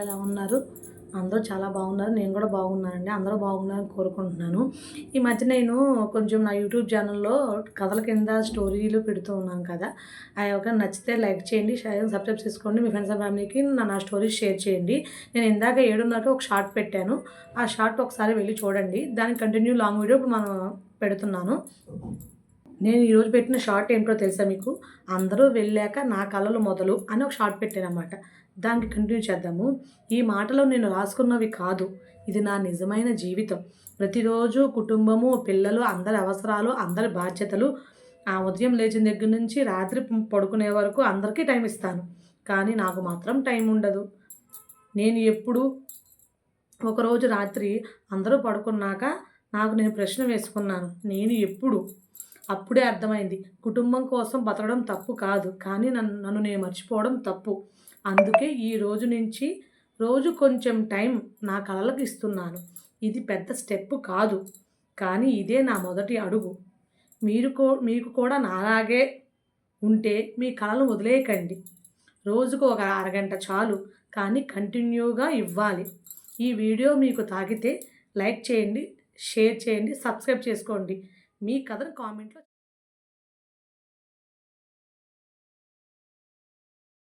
ఎలా ఉన్నారు? అందరూ చాలా బాగున్నారు. నేను కూడా బాగున్నానండి. అందరూ బాగున్నారని కోరుకుంటున్నాను. ఈ మధ్య నేను కొంచెం నా యూట్యూబ్ ఛానల్లో కథల కింద స్టోరీలు పెడుతూ ఉన్నాను కదా. అవి ఒక నచ్చితే లైక్ చేయండి షేర్ సబ్స్క్రైబ్ చేసుకోండి. మీ ఫ్రెండ్స్ అండ్ ఫ్యామిలీకి నా స్టోరీస్ షేర్ చేయండి. నేను ఇందాక ఏడున్నరకు ఒక షార్ట్ పెట్టాను. ఆ షార్ట్ ఒకసారి వెళ్ళి చూడండి. దాని కంటిన్యూ లాంగ్ వీడియో ఇప్పుడు మనం పెడుతున్నాను. నేను ఈరోజు పెట్టిన షార్ట్ ఏంటో తెలుసా మీకు? అందరూ వెళ్ళాక నా కళలు మొదలు అని ఒక షార్ట్ పెట్టాను అనమాట దానికి కంటిన్యూ చేద్దాము. ఈ మాటలు నేను రాసుకున్నవి కాదు. ఇది నా నిజమైన జీవితం. ప్రతిరోజు కుటుంబము పిల్లలు అందరి అవసరాలు అందరి బాధ్యతలు ఆ ఉదయం లేచిన దగ్గర నుంచి రాత్రి పడుకునే వరకు అందరికీ టైం ఇస్తాను. కానీ నాకు మాత్రం టైం ఉండదు. నేను ఎప్పుడు ఒకరోజు రాత్రి అందరూ పడుకున్నాక నాకు నేను ప్రశ్న వేసుకున్నాను. నేను ఎప్పుడు? అప్పుడే అర్థమైంది. కుటుంబం కోసం బతకడం తప్పు కాదు. కానీ నన్ను నన్ను నేను మర్చిపోవడం తప్పు. అందుకే ఈ రోజు నుంచి రోజు కొంచెం టైం నా కళలకు ఇస్తున్నాను. ఇది పెద్ద స్టెప్ కాదు. కానీ ఇదే నా మొదటి అడుగు. మీరు కో మీకు కూడా నాలాగే ఉంటే మీ కళలు వదిలేయకండి. రోజుకు ఒక అరగంట చాలు. కానీ కంటిన్యూగా ఇవ్వాలి. ఈ వీడియో మీకు తాగితే లైక్ చేయండి షేర్ చేయండి సబ్స్క్రైబ్ చేసుకోండి. మీ కథను కామెంట్లో